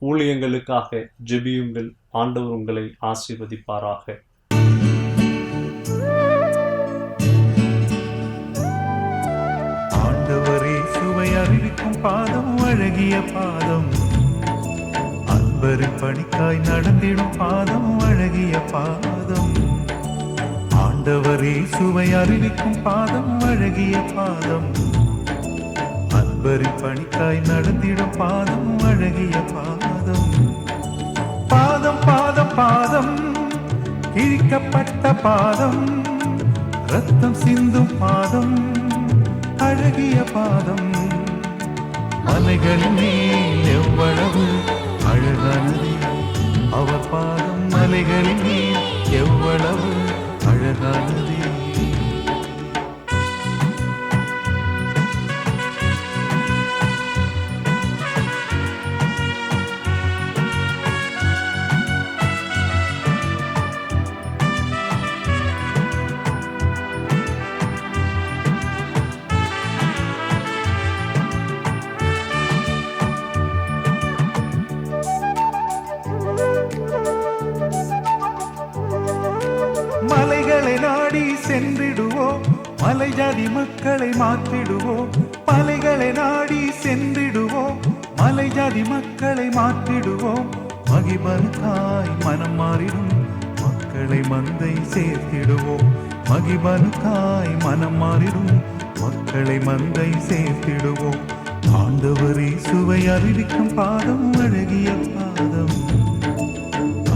ஊழியங்களுக்காக ஜெபியுங்கள். ஆண்டவர் உங்களை ஆசீர்வதிப்பாராக. ஆண்டவரே சுவை அறிவிக்கும் பாதம் அழகிய பாதம். அன்பரின் பணிக்காய் நடந்திடும் பாதம் அழகிய பாதம். ஆண்டவரே சுவை அறிவிக்கும் பாதம் அழகிய பாதம். அன்பரின் பணிக்காய் நடந்திடும் பாதம் அழகிய பாதம். பாதம் கிழிக்கப்பட்ட பாதம் ரத்தம் சிந்தும் பாதம் அழகிய பாதம். மலைகளின் மேல் எவ்வளவு அழகானது அவர் பாதம் மலைகளின் மேல் எவ்வளவு அழகானது. ஜாதி மக்களை மாற்றிடுவோம் மலைகளை நாடி சென்றிடுவோம் மலை ஜாதி மக்களை மாற்றிடுவோம் மகிபனுக்காய் மனம் மாறிடும். மக்களை மந்தை சேர்த்திடுவோம் மகிபனுக்காய் மனம் மாறிடும். மக்களை மந்தை சேர்த்திடுவோம் ஆண்டவரே சுவை அறிவிக்கும் பாதம் அழகிய பாதம்.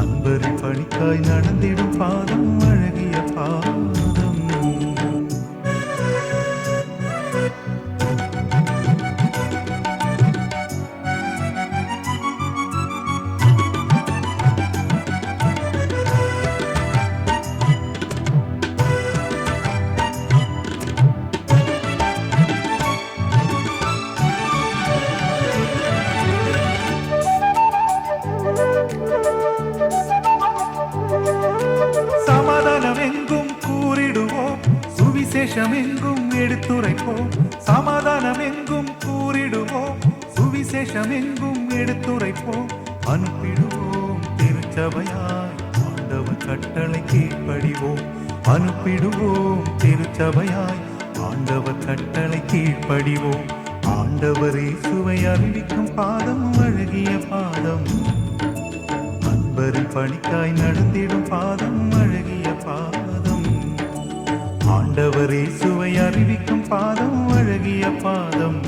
அன்பரின் பணிக்காய் நடந்திடும் பாதம் அழகிய பாதம். அறிவிக்கும் பாதம் அழகிய பாதம். அன்பரின் பணிக்காய் நடந்திடும் பாதம் அழகிய பாதம். ஆண்டவரே சுவை அறிவிக்கும் பாதம் அழகிய பாதம்.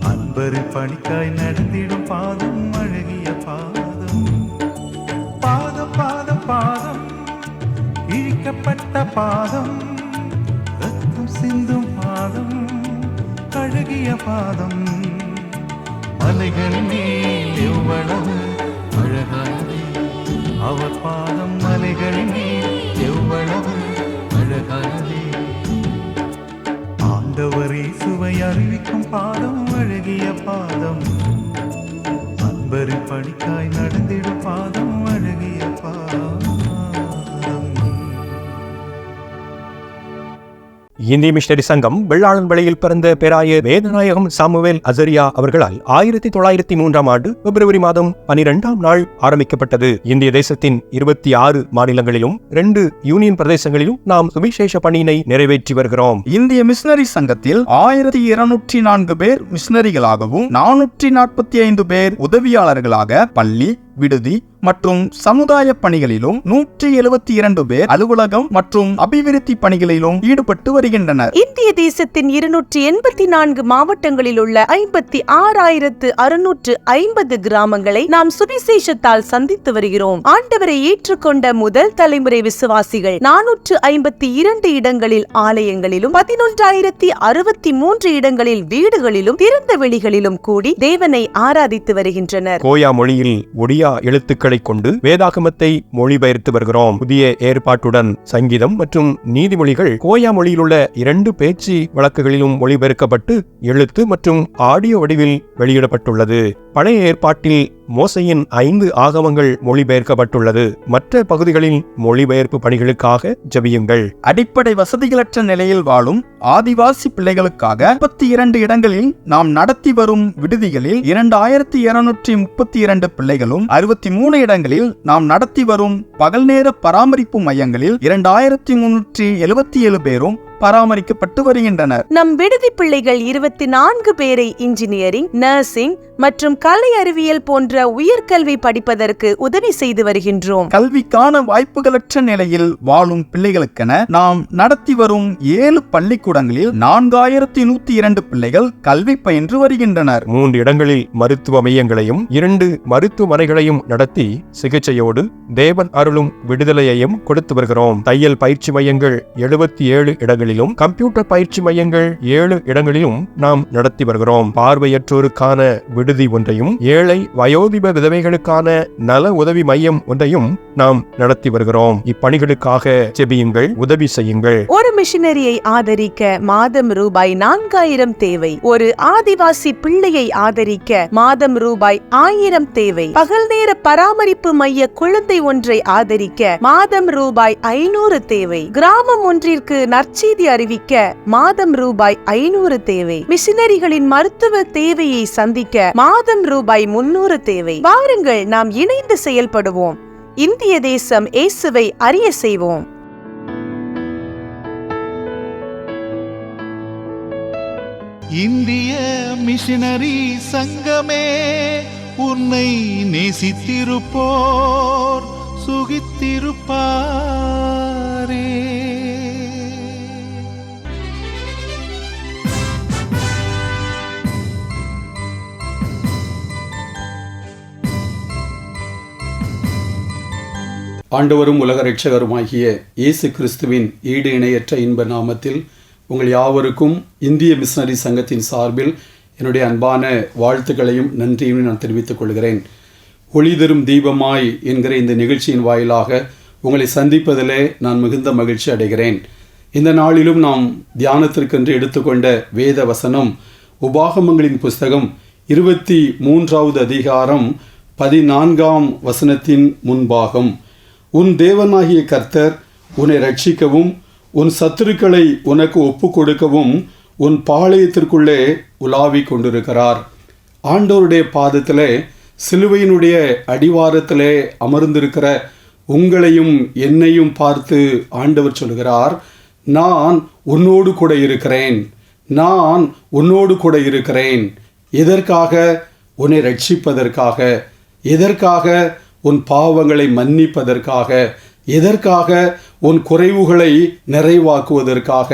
அன்பரின் பணிக்காய் நடந்திடும் பாதம் அழகிய பாதம். பாதம் பாதம் பாதம். இழிக்கப்பட்ட பாதம். ரத்தம் சிந்தும் பாதம். அழகிய பாதம். மலைகளின் மேல் எவ்வளவு அழகானது அவர் பாதம் மலைகளின் மேல் எவ்வளவு அழகானது ஆண்டவரே சுவை அறிவிக்கும் பாதம் அழகிய பாதம். அன்பரின் பணிக்காய் நடந்திடும் பாதம் அழகிய பாதம். இந்திய மிஷனரி சங்கம் வெள்ளாளன் வழியில் பிறந்த பேராயர் வேதநாயகம் சாமுவேல் அசரியா அவர்களால் ஆயிரத்தி தொள்ளாயிரத்தி மூன்றாம் ஆண்டு பிப்ரவரி மாதம் பனிரெண்டாம் நாள் ஆரம்பிக்கப்பட்டது. இந்திய தேசத்தின் இருபத்தி ஆறு மாநிலங்களிலும் ரெண்டு யூனியன் பிரதேசங்களிலும் நாம் சுவிசேஷ பணியினை நிறைவேற்றி வருகிறோம். இந்திய மிஷனரி சங்கத்தில் ஆயிரத்தி இருநூற்றி நான்கு பேர் மிஷனரிகளாகவும் நானூற்றி நாற்பத்தி ஐந்து பேர் உதவியாளர்களாக பள்ளி விடுதி மற்றும் சமுதாய பணிகளிலும் நூற்றி எழுபத்தி இரண்டு பேர் அலுவலகம் மற்றும் அபிவிருத்தி பணிகளிலும் ஈடுபட்டு வருகின்றனர். இந்திய தேசத்தின் இருநூற்றி எண்பத்தி நான்கு மாவட்டங்களில் உள்ள ஐம்பத்தி ஆறாயிரத்து அறுநூற்று ஐம்பது கிராமங்களை நாம் சுவிசேஷத்தால் சந்தித்து வருகிறோம். ஆண்டவரை ஏற்றுக்கொண்ட முதல் தலைமுறை விசுவாசிகள் நானூற்று ஐம்பத்தி இரண்டு இடங்களில் ஆலயங்களிலும் பதினொன்றாயிரத்தி அறுபத்தி மூன்று இடங்களில் வீடுகளிலும் திறந்த வெளிகளிலும் கூடி தேவனை ஆராதித்து வருகின்றனர். கோயா மொழியில் ஒடியா எழுத்துக்களைக் கொண்டு வேதாகமத்தை மொழிபெயர்த்து வருகிறோம். புதிய ஏற்பாட்டுடன் சங்கீதம் மற்றும் நீதிமொழிகள் கோயா மொழியிலுள்ள இரண்டு பேச்சு வழக்குகளிலும் மொழிபெயர்க்கப்பட்டு எழுத்து மற்றும் ஆடியோ வடிவில் வெளியிடப்பட்டுள்ளது. பழைய ஏற்பாட்டில் மோசையின் ஐந்து ஆகமங்கள் மொழிபெயர்க்கப்பட்டுள்ளது. மற்ற பகுதிகளில் மொழிபெயர்ப்பு பணிகளுக்காக ஜெபியுங்கள். அடிப்படை வசதிகளற்ற நிலையில் வாழும் ஆதிவாசி பிள்ளைகளுக்காக முப்பத்தி இரண்டு இடங்களில் நாம் நடத்தி வரும் விடுதிகளில் இரண்டாயிரத்தி இருநூற்றி முப்பத்தி இரண்டு பிள்ளைகளும் அறுபத்தி மூணு இடங்களில் நாம் நடத்தி வரும் பகல் நேர பராமரிப்பு மையங்களில் இரண்டாயிரத்தி முன்னூற்றி எழுபத்தி ஏழு பேரும் பராமரிக்கப்பட்டு வருகின்றனர். நம் விடுதி பிள்ளைகள் இருபத்தி நான்கு பேரை இன்ஜினியரிங் நர்சிங் மற்றும் கலை அறிவியல் போன்ற உயர்கல்வி படிப்பதற்கு உதவி செய்து வருகின்றோம். கல்விக்கான வாய்ப்புகளற்ற நிலையில் வாழும் பிள்ளைகளுக்கென நாம் நடத்தி வரும் ஏழு பள்ளிக்கூடங்களில் நான்காயிரத்தி நூத்தி இரண்டு பிள்ளைகள் கல்வி பயின்று வருகின்றனர். மூன்று இடங்களில் மருத்துவ மையங்களையும் இரண்டு மருத்துவமனைகளையும் நடத்தி சிகிச்சையோடு தேவன் அருளும் விடுதலையையும் கொடுத்து வருகிறோம். தையல் பயிற்சி மையங்கள் எழுபத்தி ஏழு இடங்களிலும் கம்ப்யூட்டர் பயிற்சி மையங்கள் ஏழு இடங்களிலும் நாம் நடத்தி வருகிறோம். பார்வையற்றோருக்கான விடுதி ஒன்றையும் ஏழை வயோதிப விதவைகளுக்கான நல உதவி மையம் ஒன்றையும் நாம் நடத்தி வருகிறோம். இப்பணிகளுக்காக செபியுங்கள் உதவி செய்யுங்கள். ஒரு மிஷினரியை ஆதரிக்க மாதம் ரூபாய் நான்காயிரம் தேவை. ஒரு ஆதிவாசி பிள்ளையை ஆதரிக்க மாதம் ரூபாய் ஆயிரம் தேவை. பகல் நேர பராமரிப்பு மைய குழந்தை ஒன்றை ஆதரிக்க மாதம் ரூபாய் ஐநூறு தேவை. கிராமம் ஒன்றிற்கு நற்செய்தி அறிவிக்க மாதம் ரூபாய் ஐநூறு தேவை. மிஷினரிகளின் மருத்துவ தேவையை சந்திக்க மாதம் ரூபாய் முன்னூறு தேவை. வாருங்கள் நாம் இணைந்து செயல்படுவோம். இந்திய தேசம் இயேசுவை அறிய செய்வோம். இந்திய மிஷினரி சங்கமே உன்னை நேசித்திருப்போர் சுகித்திருப்பாரே. ஆண்டவரும் உலக ரட்சகருமாகிய இயேசு கிறிஸ்துவின் ஈடு இணையற்ற இன்ப நாமத்தில் உங்கள் யாவருக்கும் இந்திய மிஷனரி சங்கத்தின் சார்பில் என்னுடைய அன்பான வாழ்த்துக்களையும் நன்றியும் நான் தெரிவித்துக் கொள்கிறேன். ஒளி தரும் தீபமாய் என்கிற இந்த நிகழ்ச்சியின் வாயிலாக உங்களை சந்திப்பதிலே நான் மிகுந்த மகிழ்ச்சி அடைகிறேன். இந்த நாளிலும் நாம் தியானத்திற்கென்று எடுத்துக்கொண்ட வேத வசனம் உபாகமங்களின் புஸ்தகம் இருபத்தி மூன்றாவது அதிகாரம் பதினான்காம் வசனத்தின் முன்பாகம். உன் தேவனாகிய கர்த்தர் உன்னை ரட்சிக்கவும் உன் சத்துருக்களை உனக்கு ஒப்பு கொடுக்கவும் உன் பாளையத்திற்குள்ளே உலாவிக் கொண்டிருக்கிறார். ஆண்டோருடைய பாதத்தில் சிலுவையினுடைய அடிவாரத்திலே அமர்ந்திருக்கிற உங்களையும் என்னையும் பார்த்து ஆண்டவர் சொல்கிறார் நான் உன்னோடு கூட இருக்கிறேன். நான் உன்னோடு கூட இருக்கிறேன். எதற்காக? உன்னை ரட்சிப்பதற்காக எதற்காக? உன் பாவங்களை மன்னிப்பதற்காக எதற்காக உன் குறைவுகளை நிறைவாக்குவதற்காக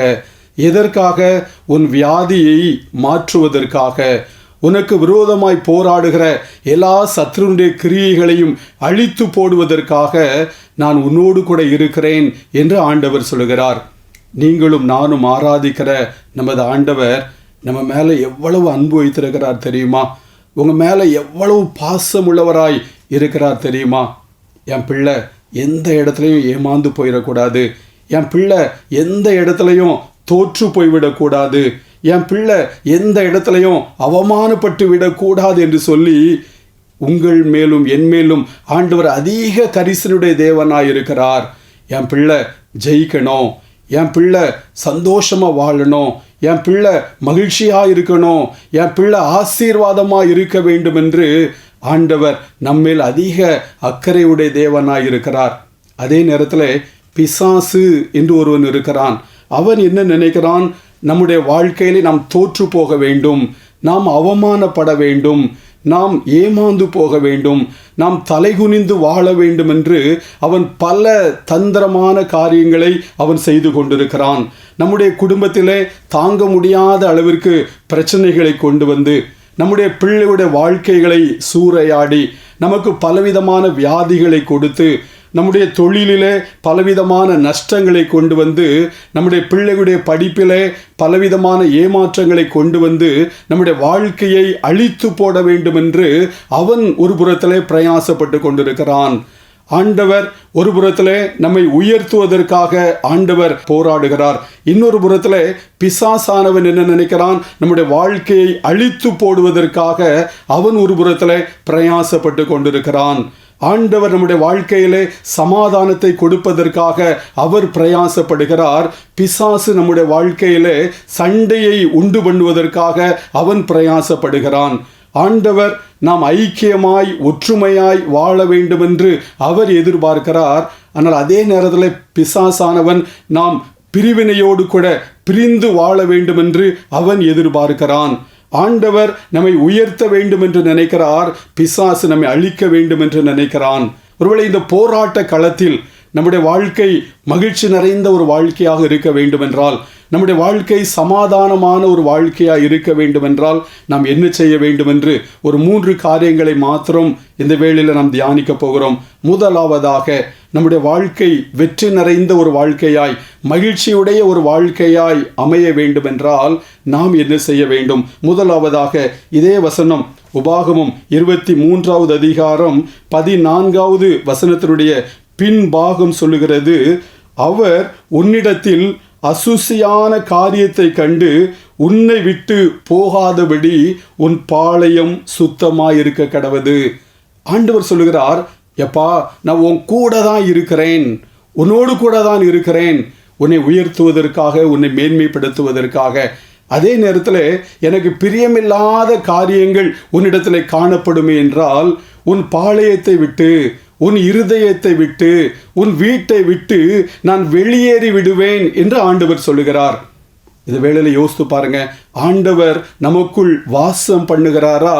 எதற்காக உன் வியாதியை மாற்றுவதற்காக உனக்கு விரோதமாய் போராடுகிற எல்லா சத்ருடைய கிரியைகளையும் அழித்து போடுவதற்காக நான் உன்னோடு கூட இருக்கிறேன் என்று ஆண்டவர் சொல்கிறார் நீங்களும் நானும் ஆராதிக்கிற நமது ஆண்டவர் நம்ம மேலே எவ்வளவு அன்பு வைத்திருக்கிறார் தெரியுமா? உங்கள் மேலே எவ்வளவு பாசமுள்ளவராய் இருக்கிறார் தெரியுமா? என் பிள்ளை எந்த இடத்துலையும் ஏமாந்து போயிடக்கூடாது. என் பிள்ளை எந்த இடத்துலையும் தோற்று போய்விடக்கூடாது. என் பிள்ளை எந்த இடத்துலையும் அவமானப்பட்டு விடக்கூடாது என்று சொல்லி உங்கள் மேலும் என் மேலும் ஆண்டவர் அதிக கரிசனுடைய தேவனாய் இருக்கிறார். என் பிள்ளை ஜெயிக்கணும். என் பிள்ளை சந்தோஷமாக வாழணும். என் பிள்ளை மகிழ்ச்சியாக இருக்கணும் என் பிள்ளை ஆசீர்வாதமாக இருக்க வேண்டும் என்று ஆண்டவர் நம்மேல் அதிக அக்கறையுடைய தேவனாய் இருக்கிறார். அதே நேரத்தில் பிசாசு என்று ஒருவன் இருக்கிறான். அவன் என்ன நினைக்கிறான்? நம்முடைய வாழ்க்கையிலே நாம் தோற்று போக வேண்டும் நாம் அவமானப்பட வேண்டும் நாம் ஏமாந்து போக வேண்டும் நாம் தலைகுனிந்து வாழ வேண்டும் என்று அவன் பல தந்திரமான காரியங்களை அவன் செய்து கொண்டிருக்கிறான். நம்முடைய குடும்பத்திலே தாங்க முடியாத அளவிற்கு பிரச்சனைகளை கொண்டு வந்து நம்முடைய பிள்ளையுடைய வாழ்க்கைகளை சூறையாடி நமக்கு பலவிதமான வியாதிகளை கொடுத்து நம்முடைய தொழிலிலே பலவிதமான நஷ்டங்களை கொண்டு வந்து நம்முடைய பிள்ளைகளுடைய படிப்பிலே பலவிதமான ஏமாற்றங்களை கொண்டு வந்து நம்முடைய வாழ்க்கையை அழித்து போட வேண்டும் என்று அவன் ஒரு புறத்திலே பிரயாசப்பட்டு கொண்டிருக்கிறான். ஆண்டவர் ஒரு புறத்திலே நம்மை உயர்த்துவதற்காக ஆண்டவர் போராடுகிறார். இன்னொரு புறத்தில் பிசாசானவன் என்ன நினைக்கிறான்? நம்முடைய வாழ்க்கையை அழித்து போடுவதற்காக அவன் ஒரு புறத்தில் பிரயாசப்பட்டு கொண்டிருக்கிறான். ஆண்டவர் நம்முடைய வாழ்க்கையிலே சமாதானத்தை கொடுப்பதற்காக அவர் பிரயாசப்படுகிறார். பிசாசு நம்முடைய வாழ்க்கையிலே சண்டையை உண்டு பண்ணுவதற்காக அவன் பிரயாசப்படுகிறான். ஆண்டவர் நாம் ஐக்கியமாய் ஒற்றுமையாய் வாழ வேண்டும் என்று அவர் எதிர்பார்க்கிறார். ஆனால் அதே நேரத்தில் பிசாசானவன் நாம் பிரிவினையோடு கூட பிரிந்து வாழ வேண்டும் என்று அவன் எதிர்பார்க்கிறான். ஆண்டவர் நம்மை உயர்த்த வேண்டும் என்று நினைக்கிறார் பிசாசு நம்மை அழிக்க வேண்டும் என்று நினைக்கிறான். ஒருவேளை இந்த போராட்ட களத்தில் நம்முடைய வாழ்க்கை மகிழ்ச்சி நிறைந்த ஒரு வாழ்க்கையாக இருக்க வேண்டுமென்றால் நம்முடைய வாழ்க்கை சமாதானமான ஒரு வாழ்க்கையாக இருக்க வேண்டுமென்றால் நாம் என்ன செய்ய வேண்டுமென்று ஒரு மூன்று காரியங்களை மாத்திரம் இந்த வேளையில் நாம் தியானிக்க போகிறோம். முதலாவதாக நம்முடைய வாழ்க்கை வெற்றி நிறைந்த ஒரு வாழ்க்கையாய் மகிழ்ச்சியுடைய ஒரு வாழ்க்கையாய் அமைய வேண்டுமென்றால் நாம் என்ன செய்ய வேண்டும்? முதலாவதாக இதே வசனம் உபாகமும் இருபத்தி மூன்றாவது அதிகாரம் பதினான்காவது வசனத்தினுடைய பின்பாகம் சொல்லுகிறது அவர் உன்னிடத்தில் அசுசியான காரியத்தை கண்டு உன்னை விட்டு போகாதபடி உன் பாளையம் சுத்தமாயிருக்க கடவது. ஆண்டவர் சொல்லுகிறார் எப்பா நான் உன் கூட தான் இருக்கிறேன். உன்னோடு கூட தான் இருக்கிறேன். உன்னை உயர்த்துவதற்காக உன்னை மேன்மைப்படுத்துவதற்காக. அதே நேரத்தில் எனக்கு பிரியமில்லாத காரியங்கள் உன்னிடத்தில் காணப்படுமே என்றால் உன் பாளையத்தை விட்டு உன் இருதயத்தை விட்டு உன் வீட்டை விட்டு நான் வெளியேறி விடுவேன் என்று ஆண்டவர் சொல்லுகிறார். இது வேளையில் யோசித்து பாருங்க ஆண்டவர் நமக்குள் வாசம் பண்ணுகிறாரா?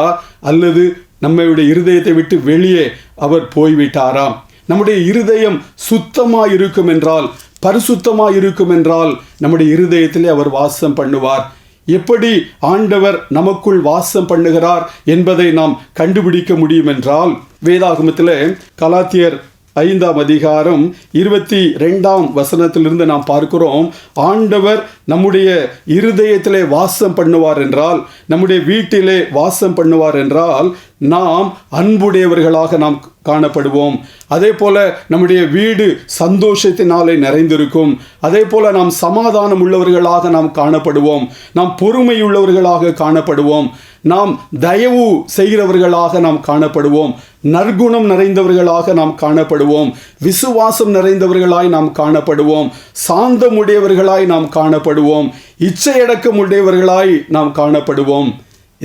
அல்லது நம்மளுடைய இருதயத்தை விட்டு வெளியே அவர் போய்விட்டாராம் நம்முடைய இருதயம் சுத்தமாக இருக்கும் என்றால் பரிசுத்தமாக இருக்கும் என்றால் நம்முடைய இருதயத்திலே அவர் வாசம் பண்ணுவார். எப்படி ஆண்டவர் நமக்குள் வாசம் பண்ணுகிறார் என்பதை நாம் கண்டுபிடிக்க முடியும் என்றால் வேதாகமத்தில் கலாத்தியர் ஐந்தாம் அதிகாரம் இருபத்தி ரெண்டாம் வசனத்திலிருந்து நாம் பார்க்கிறோம். ஆண்டவர் நம்முடைய இருதயத்திலே வாசம் பண்ணுவார் என்றால் நம்முடைய வீட்டிலே வாசம் பண்ணுவார் என்றால் நாம் அன்புடையவர்களாக நாம் காணப்படுவோம். அதே போல நம்முடைய வீடு சந்தோஷத்தினாலே நிறைந்திருக்கும். அதே போல நாம் சமாதானம் உள்ளவர்களாக நாம் காணப்படுவோம். நாம் பொறுமை உள்ளவர்களாக காணப்படுவோம். நாம் தயவு செய்கிறவர்களாக நாம் காணப்படுவோம். நற்குணம் நிறைந்தவர்களாக நாம் காணப்படுவோம். விசுவாசம் நிறைந்தவர்களாய் நாம் காணப்படுவோம். சாந்தமுடையவர்களாய் நாம் காணப்படுவோம். இச்சையடக்கம் உடையவர்களாய் நாம் காணப்படுவோம்.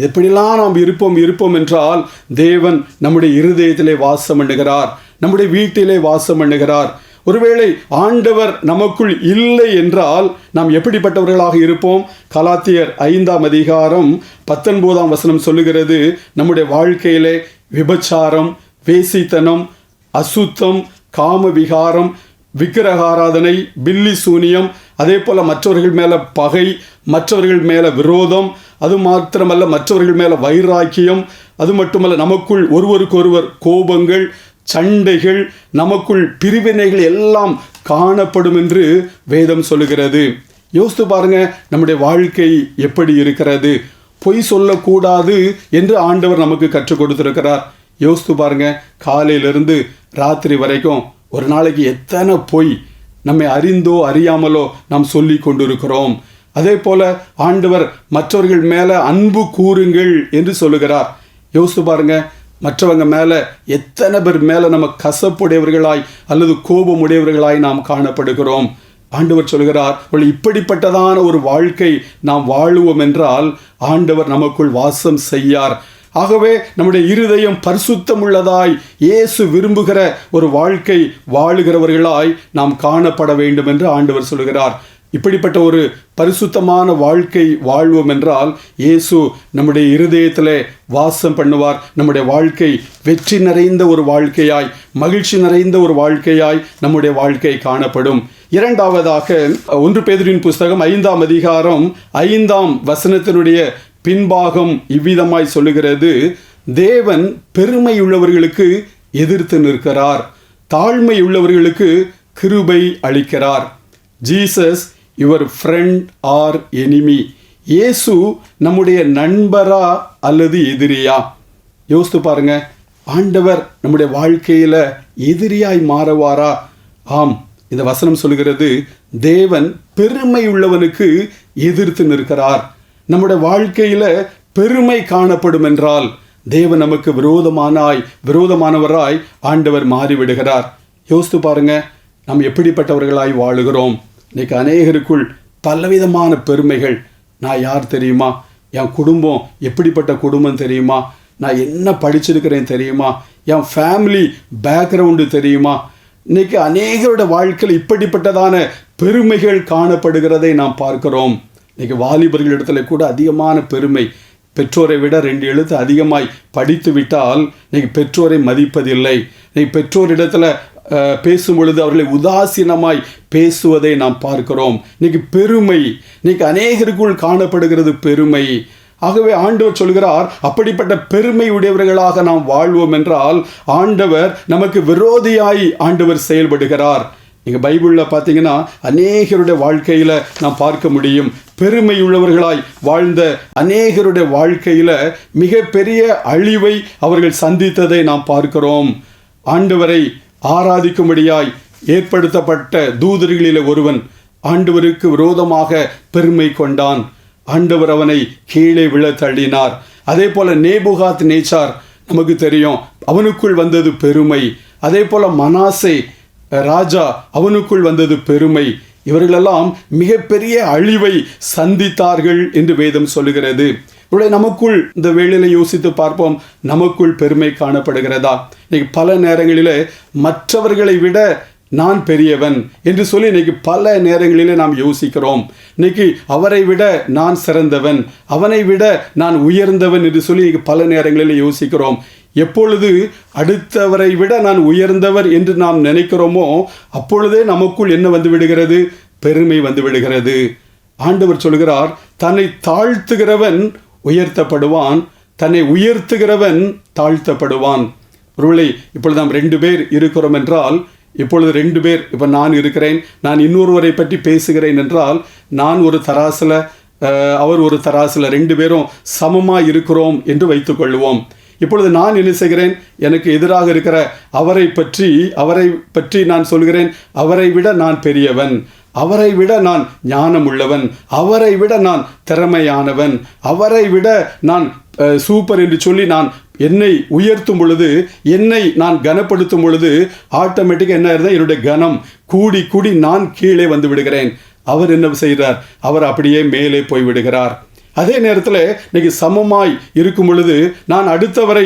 எப்படிலாம் நாம் இருப்போம் இருப்போம் என்றால் தேவன் நம்முடைய இருதயத்திலே வாசம் பண்ணுகிறார் நம்முடைய வீட்டிலே வாசம் பண்ணுகிறார். ஒருவேளை ஆண்டவர் நமக்குள் இல்லை என்றால் நாம் எப்படிப்பட்டவர்களாக இருப்போம்? கலாத்தியர் ஐந்தாம் அதிகாரம் பத்தொன்பதாம் வசனம் சொல்லுகிறது நம்முடைய வாழ்க்கையிலே விபச்சாரம் வேசித்தனம் அசுத்தம் காம விகாரம் விக்கிரகாராதனை பில்லி சூனியம் அதே போல் மற்றவர்கள் மேலே பகை மற்றவர்கள் மேலே விரோதம் அது மாத்திரமல்ல மற்றவர்கள் மேலே வைராக்கியம் அது மட்டுமல்ல நமக்குள் ஒருவருக்கொருவர் கோபங்கள் சண்டைகள் நமக்குள் பிரிவினைகள் எல்லாம் காணப்படும் என்று வேதம் சொல்லுகிறது. யோசித்து பாருங்க நம்முடைய வாழ்க்கை எப்படி இருக்கிறது? பொய் சொல்லக்கூடாது என்று ஆண்டவர் நமக்கு கற்றுக் கொடுத்திருக்கிறார். யோசித்து பாருங்க காலையிலிருந்து ராத்திரி வரைக்கும் ஒரு நாளைக்கு எத்தனை பொய் நம்மை அறிந்தோ அறியாமலோ நாம் சொல்லி கொண்டிருக்கிறோம். அதே போல ஆண்டவர் மற்றவர்கள் மேலே அன்பு கூறுங்கள் என்று சொல்லுகிறார். யோசித்து பாருங்க மற்றவங்க மேலே எத்தனை பேர் மேலே நம்ம கசப்புடையவர்களாய் அல்லது கோபமுடையவர்களாய் நாம் காணப்படுகிறோம். ஆண்டவர் சொல்கிறார் "உங்கள் இப்படிப்பட்டதான ஒரு வாழ்க்கை நாம் வாழுவோம் என்றால் ஆண்டவர் நமக்குள் வாசம் செய்யார். ஆகவே நம்முடைய இருதயம் பரிசுத்தம் உள்ளதாய் இயேசு விரும்புகிற ஒரு வாழ்க்கை வாழுகிறவர்களாய் நாம் காணப்பட வேண்டும் என்று ஆண்டவர் சொல்கிறார். இப்படிப்பட்ட ஒரு பரிசுத்தமான வாழ்க்கை வாழ்வோம் என்றால் இயேசு நம்முடைய இருதயத்தில் வாசம் பண்ணுவார். நம்முடைய வாழ்க்கை வெற்றி நிறைந்த ஒரு வாழ்க்கையாய் மகிழ்ச்சி நிறைந்த ஒரு வாழ்க்கையாய் நம்முடைய வாழ்க்கை காணப்படும். இரண்டாவதாக ஒன்று பேதரின் புஸ்தகம் ஐந்தாம் அதிகாரம் ஐந்தாம் வசனத்தினுடைய பின்பாகம் இவ்விதமாய் சொல்லுகிறது தேவன் பெருமை உள்ளவர்களுக்கு எதிர்த்து நிற்கிறார். தாழ்மை உள்ளவர்களுக்கு கிருபை அளிக்கிறார். Jesus your friend or enemy Yesu நம்முடைய நண்பரா அல்லது எதிரியா? யோசித்து பாருங்க ஆண்டவர் நம்முடைய வாழ்க்கையில் எதிரியாய் மாறுவாரா? ஆம் இந்த வசனம் சொல்கிறது தேவன் பெருமை உள்ளவனுக்கு எதிர்த்து நிற்கிறார். நம்முடைய வாழ்க்கையில் பெருமை காணப்படும் என்றால் தேவன் நமக்கு விரோதமானாய் விரோதமானவராய் ஆண்டவர் மாறிவிடுகிறார். யோசித்து பாருங்க நாம் எப்படிப்பட்டவர்களாய் வாழுகிறோம்? இன்னைக்கு அநேகருக்குள் பலவிதமான பெருமைகள். நான் யார் தெரியுமா? என் குடும்பம் எப்படிப்பட்ட குடும்பம் தெரியுமா? நான் என்ன படிச்சிருக்கிறேன் தெரியுமா? என் ஃபேமிலி பேக்ரவுண்டு தெரியுமா? இன்னைக்கு அநேகரோட வாழ்க்கையில் இப்படிப்பட்டதான பெருமைகள் காணப்படுகிறதை நாம் பார்க்கிறோம். இன்னைக்கு வாலிபர்களிடத்துல கூட அதிகமான பெருமை. பெற்றோரை விட ரெண்டு எழுத்து அதிகமாய் படித்து விட்டால் இன்னைக்கு பெற்றோரை மதிப்பதில்லை. இன்னைக்கு பெற்றோரிடத்துல பேசும் பொழுது அவர்களை உதாசீனமாய் பேசுவதை நாம் பார்க்கிறோம். இன்னைக்கு பெருமை இன்னைக்கு அநேகருக்குள் காணப்படுகிறது பெருமை. ஆகவே ஆண்டவர் சொல்கிறார் அப்படிப்பட்ட பெருமை உடையவர்களாக நாம் வாழ்வோம் என்றால் ஆண்டவர் நமக்கு விரோதியாய் ஆண்டவர் செயல்படுகிறார். நீங்கள் பைபிளில் பார்த்தீங்கன்னா அநேகருடைய வாழ்க்கையில் நாம் பார்க்க முடியும். பெருமை உள்ளவர்களாய் வாழ்ந்த அநேகருடைய வாழ்க்கையில மிகப்பெரிய அழிவை அவர்கள் சந்தித்ததை நாம் பார்க்கிறோம். ஆண்டவரை ஆராதிக்கும்படியாய் ஏற்படுத்தப்பட்ட தூதர்களில் ஒருவன் ஆண்டவருக்கு விரோதமாக பெருமை கொண்டான். ஆண்டவர் அவனை கீழே விழ தள்ளினார் அதே போல நேபுகாத் நேச்சார் நமக்கு தெரியும் அவனுக்குள் வந்தது பெருமை. அதே போல மனாசே ராஜா அவனுக்குள் வந்தது பெருமை. இவர்களெல்லாம் மிகப்பெரிய அழிவை சந்தித்தார்கள் என்று வேதம் சொல்லுகிறது. இவருடைய நமக்குள் இந்த வேலையில யோசித்து பார்ப்போம் நமக்குள் பெருமை காணப்படுகிறதா? இன்னைக்கு பல நேரங்களிலே மற்றவர்களை விட நான் பெரியவன் என்று சொல்லி இன்னைக்கு பல நேரங்களிலே நாம் யோசிக்கிறோம். இன்னைக்கு அவரை விட நான் சிறந்தவன் அவனை விட நான் உயர்ந்தவன் என்று சொல்லி இன்னைக்கு பல நேரங்களிலே யோசிக்கிறோம். எப்பொழுது அடுத்தவரை விட நான் உயர்ந்தவர் என்று நாம் நினைக்கிறோமோ அப்பொழுதே நமக்குள் என்ன வந்து விடுகிறது? பெருமை வந்து விடுகிறது. ஆண்டவர் சொல்கிறார் தன்னை தாழ்த்துகிறவன் உயர்த்தப்படுவான் தன்னை உயர்த்துகிறவன் தாழ்த்தப்படுவான். ஒருவேளை இப்பொழுது நாம் ரெண்டு பேர் இருக்கிறோம் என்றால் இப்பொழுது ரெண்டு பேர் இப்போ நான் இருக்கிறேன் நான் இன்னொருவரை பற்றி பேசுகிறேன் என்றால் நான் ஒரு தராசில் அவர் ஒரு தராசில் ரெண்டு பேரும் சமமாக இருக்கிறோம் என்று வைத்துக்கொள்வோம் இப்பொழுது நான் என்ன செய்கிறேன்? எனக்கு எதிராக இருக்கிற அவரை பற்றி அவரை பற்றி நான் சொல்கிறேன். அவரை விட நான் பெரியவன். அவரை விட நான் ஞானம் உள்ளவன் அவரை விட நான் திறமையானவன். அவரை விட நான் சூப்பர் என்று சொல்லி நான் என்னை உயர்த்தும் பொழுது என்னை நான் கனப்படுத்தும் பொழுது ஆட்டோமேட்டிக்காக என்ன ஆயிருந்தா என்னுடைய கனம் கூடி கூடி நான் கீழே வந்து விடுகிறேன். அவர் என்ன செய்கிறார்? அவர் அப்படியே மேலே போய் விடுகிறார். அதே நேரத்தில் இன்னைக்கு சமமாய் இருக்கும் பொழுது நான் அடுத்தவரை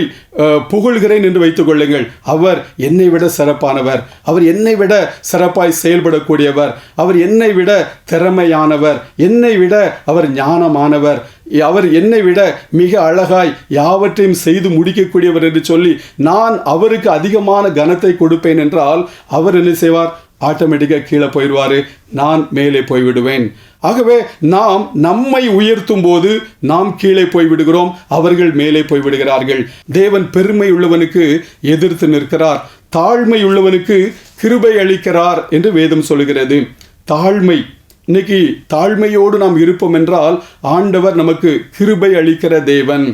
புகழ்கிறேன் என்று வைத்துக் கொள்ளுங்கள். அவர் என்னை விட சிறப்பானவர். அவர் என்னை விட சிறப்பாய் செயல்படக்கூடியவர். அவர் என்னை விட திறமையானவர். என்னை விட அவர் ஞானமானவர். அவர் என்னை விட மிக அழகாய் யாவற்றையும் செய்து முடிக்கக்கூடியவர் என்று சொல்லி நான் அவருக்கு அதிகமான கனத்தை கொடுப்பேன் என்றால் அவர் என்ன செய்வார்? ஆட்டோமேட்டிக்காக கீழே போயிடுவார் நான் மேலே போய்விடுவேன். ஆகவே நாம் நம்மை உயர்த்தும் போது நாம் கீழே போய் விடுகிறோம் அவர்கள் மேலே போய் விடுகிறார்கள் தேவன் பெருமை உள்ளவனுக்கு எதிர்த்து நிற்கிறார். தாழ்மை உள்ளவனுக்கு கிருபை அளிக்கிறார் என்று வேதம் சொல்கிறது தாழ்மை. இன்னைக்கு தாழ்மையோடு நாம் இருப்போம் என்றால் ஆண்டவர் நமக்கு கிருபை அளிக்கிற தேவன்.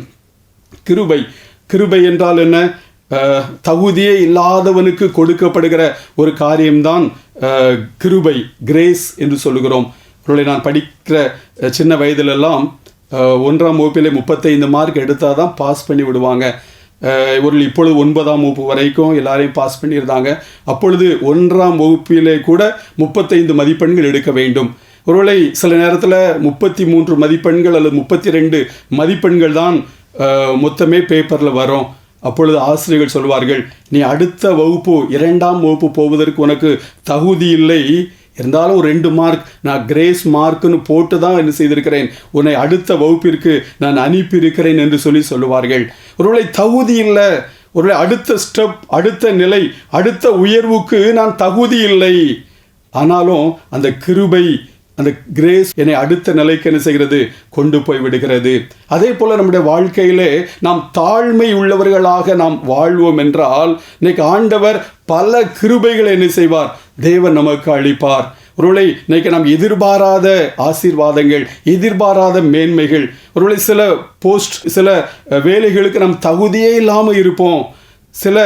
கிருபை. கிருபை என்றால் என்ன? தகுதியே இல்லாதவனுக்கு கொடுக்கப்படுகிற ஒரு காரியம்தான் கிருபை கிரேஸ் என்று சொல்லுகிறோம். அவர்களை நான் படிக்கிற சின்ன வயதிலெல்லாம் ஒன்றாம் வகுப்பிலே முப்பத்தைந்து மார்க் எடுத்தால் தான் பாஸ் பண்ணி விடுவாங்க. இவர்கள் ஒரு இப்பொழுது ஒன்பதாம் வகுப்பு வரைக்கும் எல்லாரையும் பாஸ் பண்ணியிருந்தாங்க. அப்பொழுது ஒன்றாம் வகுப்பிலே கூட முப்பத்தைந்து மதிப்பெண்கள் எடுக்க வேண்டும். ஒருவேளை சில நேரத்தில் முப்பத்தி மூன்று மதிப்பெண்கள் அல்லது முப்பத்தி ரெண்டு மதிப்பெண்கள் தான் மொத்தமே பேப்பரில் வரும். அப்பொழுது ஆசிரியர்கள் சொல்வார்கள் நீ அடுத்த வகுப்பு இரண்டாம் வகுப்பு போவதற்கு உனக்கு தகுதி இல்லை. இருந்தாலும் ஒரு ரெண்டு மார்க் நான் கிரேஸ் மார்க்குன்னு போட்டு தான் என்ன செய்திருக்கிறேன். உன்னை அடுத்த வகுப்பிற்கு நான் அனுப்பியிருக்கிறேன் என்று சொல்லி சொல்லுவார்கள். ஒருவேளை தகுதி இல்லை. ஒருவேளை அடுத்த ஸ்டெப் அடுத்த நிலை அடுத்த உயர்வுக்கு நான் தகுதி இல்லை. ஆனாலும் அந்த கிருபை அந்த கிரேஸ் என்னை அடுத்த நிலைக்கு என்ன செய்கிறது? கொண்டு போய் விடுகிறது. அதே போல நம்முடைய வாழ்க்கையிலே நாம் தாழ்மை உள்ளவர்களாக நாம் வாழ்வோம் என்றால் இன்னைக்கு ஆண்டவர் பல கிருபைகளை என்ன செய்வார்? தேவன் நமக்கு அளிப்பார். ஒருவேளை இன்னைக்கு நாம் எதிர்பாராத ஆசீர்வாதங்கள் எதிர்பாராத மேன்மைகள் ஒருவேளை சில போஸ்ட் சில வேலைகளுக்கு நாம் தகுதியே இல்லாமல் இருப்போம். சில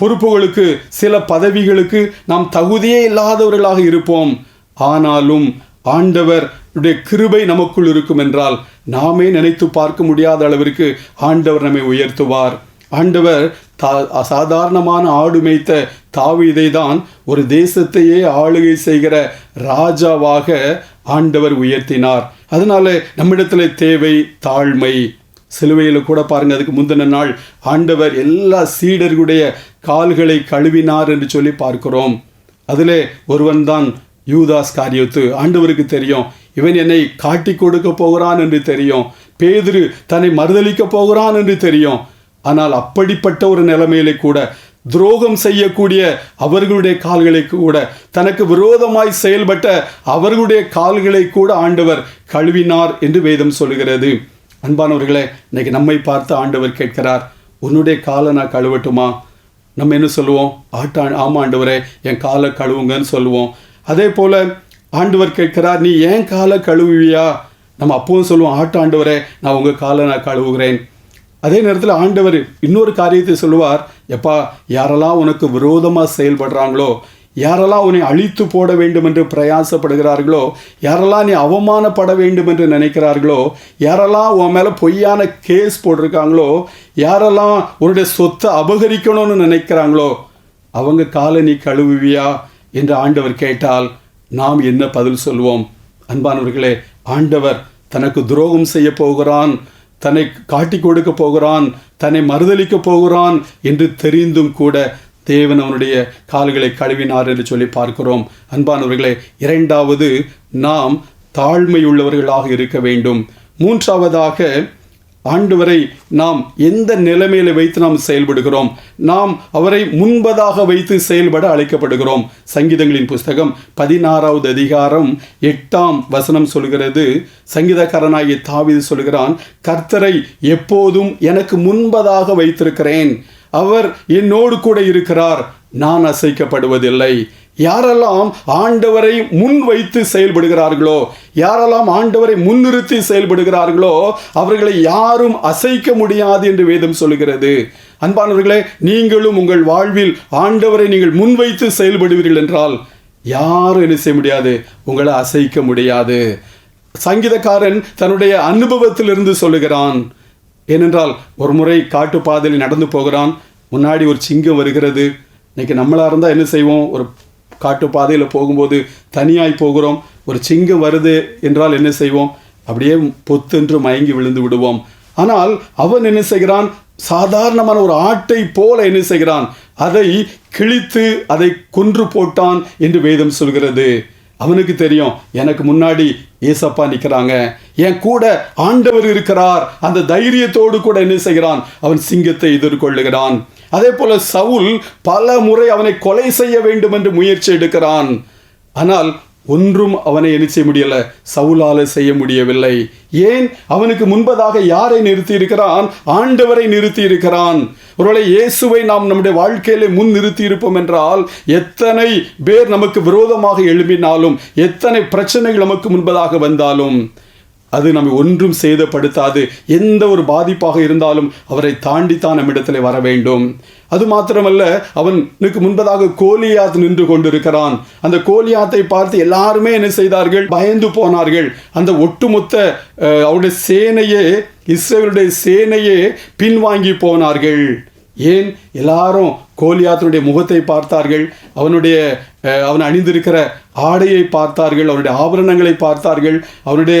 பொறுப்புகளுக்கு சில பதவிகளுக்கு நாம் தகுதியே இல்லாதவர்களாக இருப்போம். ஆனாலும் ஆண்டவர் கிருபை நமக்குள் இருக்கும் என்றால் நாமே நினைத்து பார்க்க முடியாத அளவிற்கு ஆண்டவர் நம்மை உயர்த்துவார். ஆண்டவர் தா சாதாரணமான ஆடு மேய்த்த தாவீதை தான் ஒரு தேசத்தையே ஆளுகை செய்கிற ராஜாவாக ஆண்டவர் உயர்த்தினார். அதனால நம்மிடத்தில் தேவை தாழ்மை. சிலுவையில் கூட பாருங்க அதுக்கு முந்தின நாள் ஆண்டவர் எல்லா சீடர்களுடைய கால்களை கழுவினார் என்று சொல்லி பார்க்கிறோம். அதிலே ஒருவன் தான் யூதாஸ் காரியத்து ஆண்டவருக்கு தெரியும். இவன் என்னை காட்டி கொடுக்க போகிறான் என்று தெரியும். பேதுரு தன்னை மறுதளிக்க போகிறான் என்று தெரியும். ஆனால் அப்படிப்பட்ட ஒரு நிலைமையிலே கூட துரோகம் செய்யக்கூடிய அவர்களுடைய கால்களை கூட தனக்கு விரோதமாய் செயல்பட்ட அவர்களுடைய கால்களை கூட ஆண்டவர் கழுவினார் என்று வேதம் சொல்கிறது அன்பானவர்களே இன்னைக்கு நம்மை பார்த்து ஆண்டவர் கேட்கிறார் உன்னுடைய காலை நான் கழுவட்டுமா? நம்ம என்ன சொல்லுவோம்? ஆட்டா ஆமாண்டவரே என் காலை கழுவுங்கன்னு சொல்லுவோம். அதே போல் ஆண்டவர் கேட்கிறார் நீ ஏன் காலை கழுவுவியா? நம்ம அப்பவும் சொல்லுவோம் ஆட்ட ஆண்டவரே நான் உங்கள் காலை நான் கழுவுகிறேன். அதே நேரத்தில் ஆண்டவர் இன்னொரு காரியத்தை சொல்லுவார் எப்பா யாரெல்லாம் உனக்கு விரோதமாக செயல்படுறாங்களோ யாரெல்லாம் உன்னை அழித்து போட வேண்டும் என்று பிரயாசப்படுகிறார்களோ யாரெல்லாம் நீ அவமானப்பட வேண்டும் என்று நினைக்கிறார்களோ யாரெல்லாம் உன் மேலே பொய்யான கேஸ் போட்டிருக்காங்களோ யாரெல்லாம் உன்னுடைய சொத்தை அபகரிக்கணும்னு நினைக்கிறாங்களோ அவங்க காலை நீ கழுவுவியா? என்று ஆண்டவர் கேட்டால் நாம் என்ன பதில் சொல்வோம்? அன்பானவர்களே ஆண்டவர் தனக்கு துரோகம் செய்ய போகிறான் தன்னை காட்டி கொடுக்க போகிறான் தன்னை மறுதளிக்க போகிறான் என்று தெரிந்தும் கூட தேவன் அவனுடைய கால்களை கழுவினார் என்று சொல்லி பார்க்கிறோம். அன்பானவர்களே இரண்டாவது நாம் தாழ்மையுள்ளவர்களாக இருக்க வேண்டும். மூன்றாவதாக ஆண்டவரை நாம் எந்த நிலைமையில வைத்து நாம் செயல்படுகிறோம்? நாம் அவரை முன்பதாக வைத்து செயல்பட அழைக்கப்படுகிறோம். சங்கீதங்களின் புஸ்தகம் பதினாறாவது அதிகாரம் எட்டாம் வசனம் சொல்கிறது சங்கீதக்காரனாகிய தாவீது சொல்கிறான் கர்த்தரை எப்போதும் எனக்கு முன்பதாக வைத்திருக்கிறேன். அவர் என்னோடு கூட இருக்கிறார். நான் அசைக்கப்படுவதில்லை. யாரெல்லாம் ஆண்டவரை முன் வைத்து செயல்படுகிறார்களோ யாரெல்லாம் ஆண்டவரை முன்னிறுத்தி செயல்படுகிறார்களோ அவர்களை யாரும் அசைக்க முடியாது என்று வேதம் சொல்கிறது அன்பானவர்களே நீங்களும் உங்கள் வாழ்வில் ஆண்டவரை நீங்கள் முன்வைத்து செயல்படுவீர்கள் என்றால் யாரும் என்ன செய்ய முடியாது உங்களை அசைக்க முடியாது. சங்கீதக்காரன் தன்னுடைய அனுபவத்திலிருந்து சொல்லுகிறான் ஏனென்றால் ஒரு முறை காட்டுப்பாதையில் நடந்து போகிறான் முன்னாடி ஒரு சிங்கம் வருகிறது இன்னைக்கு நம்மளாக இருந்தால் என்ன செய்வோம்? ஒரு காட்டு பாதையில் போகும்போது தனியாய் போகிறோம். ஒரு சிங்கம் வருது என்றால் என்ன செய்வோம்? அப்படியே பொத்தென்று மயங்கி விழுந்து விடுவோம். ஆனால் அவன் என்ன செய்கிறான்? சாதாரணமான ஒரு ஆட்டை போல என்ன செய்கிறான்? அதை கிழித்து அதை கொன்று போட்டான் என்று வேதம் சொல்கிறது. அவனுக்கு தெரியும் எனக்கு முன்னாடி ஏசப்பா நிற்கிறாங்க என் கூட ஆண்டவர் இருக்கிறார். அந்த தைரியத்தோடு கூட என்ன செய்கிறான்? அவன் சிங்கத்தை எதிர்கொள்ளுகிறான். அதே போல சவுல் பல முறை அவனை கொலை செய்ய வேண்டும் என்று முயற்சி எடுக்கிறான். ஆனால் ஒன்றும் அவனை என்ன செய்ய முடியல? சவுலால செய்ய முடியவில்லை. ஏன்? அவனுக்கு முன்பதாக யாரை நிறுத்தி இருக்கிறான் ஆண்டவரை நிறுத்தி இருக்கிறான் ஒருவேளை இயேசுவை நாம் நம்முடைய வாழ்க்கையில முன் நிறுத்தி இருப்போம் என்றால் எத்தனை பேர் நமக்கு விரோதமாக எழும்பினாலும் எத்தனை பிரச்சனைகள் நமக்கு முன்பதாக வந்தாலும் அது நம்மை ஒன்றும் சேதப்படுத்தாது. எந்த ஒரு பாதிப்பாக இருந்தாலும் அவரை தாண்டித்தான் நம்மிடத்தில் வர வேண்டும். அது மாத்திரமல்ல அவனுக்கு முன்பதாக கோலியாத் நின்று கொண்டிருக்கிறான். அந்த கோலியாத்தை பார்த்து எல்லாருமே என்ன செய்தார்கள்? பயந்து போனார்கள். அந்த ஒட்டுமொத்த அவருடைய சேனையே இஸ்ரேலுடைய சேனையே பின்வாங்கி போனார்கள். ஏன்? எல்லாரும் கோலியாத்தனுடைய முகத்தை பார்த்தார்கள். அவனுடைய அவன் அணிந்திருக்கிற ஆடையை பார்த்தார்கள். அவனுடைய ஆபரணங்களை பார்த்தார்கள். அவனுடைய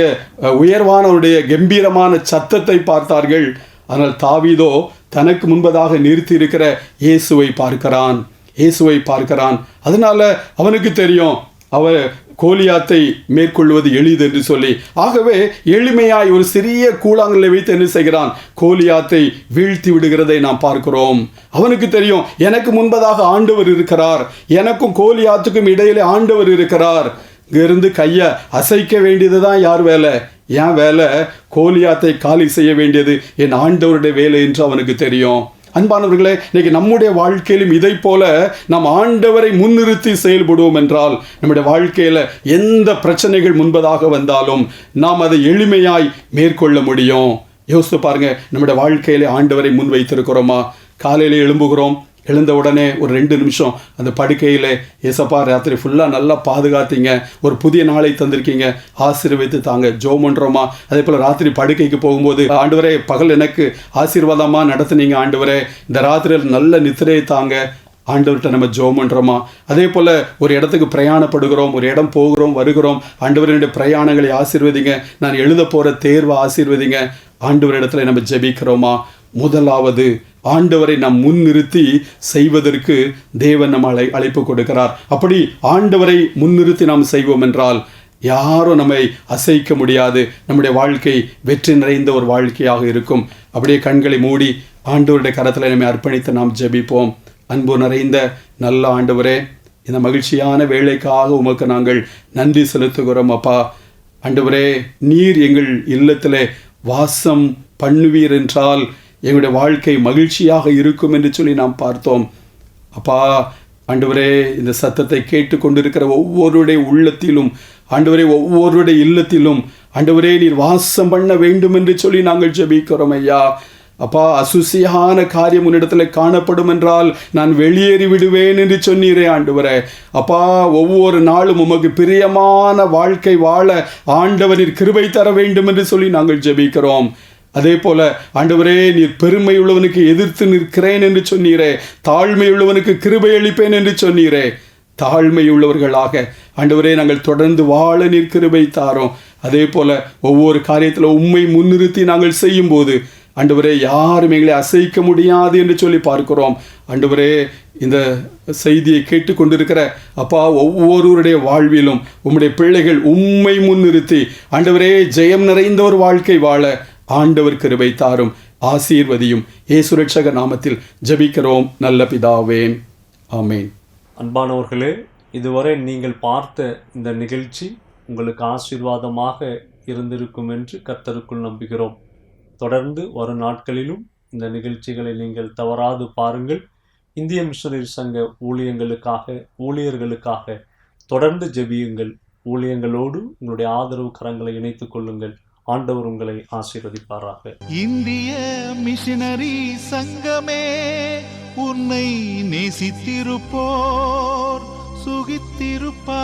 உயர்வான அவனுடைய கம்பீரமான சத்தத்தை பார்த்தார்கள். ஆனால் தாவீதோ தனக்கு முன்பதாக நிறுத்தி இருக்கிற இயேசுவை பார்க்கிறான். இயேசுவை பார்க்கிறான். அதனால் அவனுக்கு தெரியும் அவர் கோலியாத்தை மேற்கொள்வது எளிது என்று சொல்லி ஆகவே எளிமையாய் ஒரு சிறிய கூழாங்கல்லை வைத்து என்ன செய்கிறான்? கோலியாத்தை வீழ்த்தி விடுகிறதை நாம் பார்க்கிறோம். அவனுக்கு தெரியும் எனக்கு முன்பதாக ஆண்டவர் இருக்கிறார். எனக்கும் கோலியாத்துக்கும் இடையிலே ஆண்டவர் இருக்கிறார். இங்கிருந்து கையை அசைக்க வேண்டியது தான் யார் வேலை? என் வேலை கோலியாத்தை காலி செய்ய வேண்டியது என் ஆண்டவருடைய வேலை என்று அவனுக்கு தெரியும். அன்பானவர்களே இன்னைக்கு நம்முடைய வாழ்க்கையிலும் இதை போல நாம் ஆண்டவரை முன்னிறுத்தி செயல்படுவோம் என்றால் நம்முடைய வாழ்க்கையில எந்த பிரச்சனைகள் முன்பதாக வந்தாலும் நாம் அதை எளிமையாய் மேற்கொள்ள முடியும். யோசித்து பாருங்க நம்முடைய வாழ்க்கையில ஆண்டவரை முன் வைத்திருக்கிறோமா காலையில எழும்புகிறோம் எழுந்த உடனே ஒரு ரெண்டு நிமிஷம் அந்த படுக்கையில் ஏசப்பா ராத்திரி ஃபுல்லாக நல்லா பாதுகாத்தீங்க. ஒரு புதிய நாளை தந்திருக்கீங்க. ஆசீர்வதித்து தாங்க. ஜோ பண்ணுறோமா அதே போல் ராத்திரி படுக்கைக்கு போகும்போது ஆண்டவரே பகல் எனக்கு ஆசீர்வாதமாக நடத்துனீங்க ஆண்டவரே. இந்த ராத்திரியில் நல்ல நித்திரையை தாங்க ஆண்டவர்கிட்ட நம்ம ஜோம் பண்ணுறோமா அதே போல் ஒரு இடத்துக்கு பிரயாணப்படுகிறோம் ஒரு இடம் போகிறோம் வருகிறோம். ஆண்டவரனுடைய பிரயாணங்களை ஆசீர்வதிங்க. நான் எழுத போகிற தேர்வை ஆசீர்வதிங்க. ஆண்டவர் இடத்துல நம்ம ஜெபிக்கிறோமா? முதலாவது ஆண்டவரை நாம் முன்னிறுத்தி செய்வதற்கு தேவன் நம்ம அழை அழைப்பு கொடுக்கிறார். அப்படி ஆண்டவரை முன்னிறுத்தி நாம் செய்வோம் என்றால் யாரும் நம்மை அசைக்க முடியாது. நம்முடைய வாழ்க்கை வெற்றி நிறைந்த ஒரு வாழ்க்கையாக இருக்கும். அப்படியே கண்களை மூடி ஆண்டவருடைய கரத்தில் நம்மை அர்ப்பணித்து நாம் ஜெபிப்போம். அன்பு நிறைந்த நல்ல ஆண்டவரே இந்த மகிழ்ச்சியான வேலைக்காக உமக்கு நாங்கள் நன்றி செலுத்துகிறோம் அப்பா. ஆண்டவரே நீர் எங்கள் இல்லத்தில் வாசம் பண்ணுவீர் என்றால் எங்களுடைய வாழ்க்கை மகிழ்ச்சியாக இருக்கும் என்று சொல்லி நாம் பார்த்தோம். அப்பா ஆண்டவரே இந்த சத்தத்தை கேட்டு கொண்டிருக்கிற ஒவ்வொருடைய உள்ளத்திலும் ஆண்டவரே ஒவ்வொருடைய இல்லத்திலும் ஆண்டவரே நீர் வாசம் பண்ண வேண்டும் என்று சொல்லி நாங்கள் ஜெபிக்கிறோம் ஐயா. அப்பா அசுசியான காரியம் உன்னிடத்தில் காணப்படும் என்றால் நான் வெளியேறி விடுவேன் என்று சொன்னீரே ஆண்டவரே. அப்பா ஒவ்வொரு நாளும் உமக்கு பிரியமான வாழ்க்கை வாழ ஆண்டவரின் கிருபை தர வேண்டும் என்று சொல்லி நாங்கள் ஜெபிக்கிறோம். அதே போல ஆண்டவரே நீர் பெருமை உள்ளவனுக்கு எதிர்த்து நிற்கிறேன் என்று சொன்னீரே. தாழ்மை உள்ளவனுக்கு கிருபை அளிப்பேன் என்று சொன்னீரே. தாழ்மை உள்ளவர்களாக ஆண்டவரே நாங்கள் தொடர்ந்து வாழ நிற்கிருபை தாரோம். அதே போல ஒவ்வொரு காரியத்தில் உண்மை முன்னிறுத்தி நாங்கள் செய்யும்போது ஆண்டவரே யாரும் எங்களை அசைக்க முடியாது என்று சொல்லி பார்க்கிறோம். ஆண்டவரே இந்த செய்தியை கேட்டுக்கொண்டிருக்கிற அப்பா ஒவ்வொருவருடைய வாழ்விலும் உம்முடைய பிள்ளைகள் உண்மை முன்னிறுத்தி ஆண்டவரே ஜெயம் நிறைந்த ஒரு வாழ்க்கை வாழ ஆண்டவர் கிருபை தாரும் ஆசீர்வதியும் ஏசுரட்சக நாமத்தில் ஜெபிக்கிறோம். நல்ல பிதாவேன் ஆமேன். அன்பானவர்களே இதுவரை நீங்கள் பார்த்த இந்த நிகழ்ச்சி உங்களுக்கு ஆசீர்வாதமாக இருந்திருக்கும் என்று கர்த்தருக்குள் நம்புகிறோம். தொடர்ந்து வரும் நாட்களிலும் இந்த நிகழ்ச்சிகளை நீங்கள் தவறாது பாருங்கள். இந்திய மிஷனரி சங்க ஊழியங்களுக்காக ஊழியர்களுக்காக தொடர்ந்து ஜெபியுங்கள். ஊழியங்களோடு உங்களுடைய ஆதரவு கரங்களை இணைத்துக் கொள்ளுங்கள். ஆண்டவர் உங்களை ஆசீர்வதிப்பாராக இந்திய மிஷினரி சங்கமே உன்னை நேசித்திருப்போர் சுகித்திருப்பாரே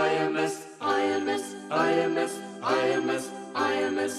IMS, IMS, IMS, IMS, IMS.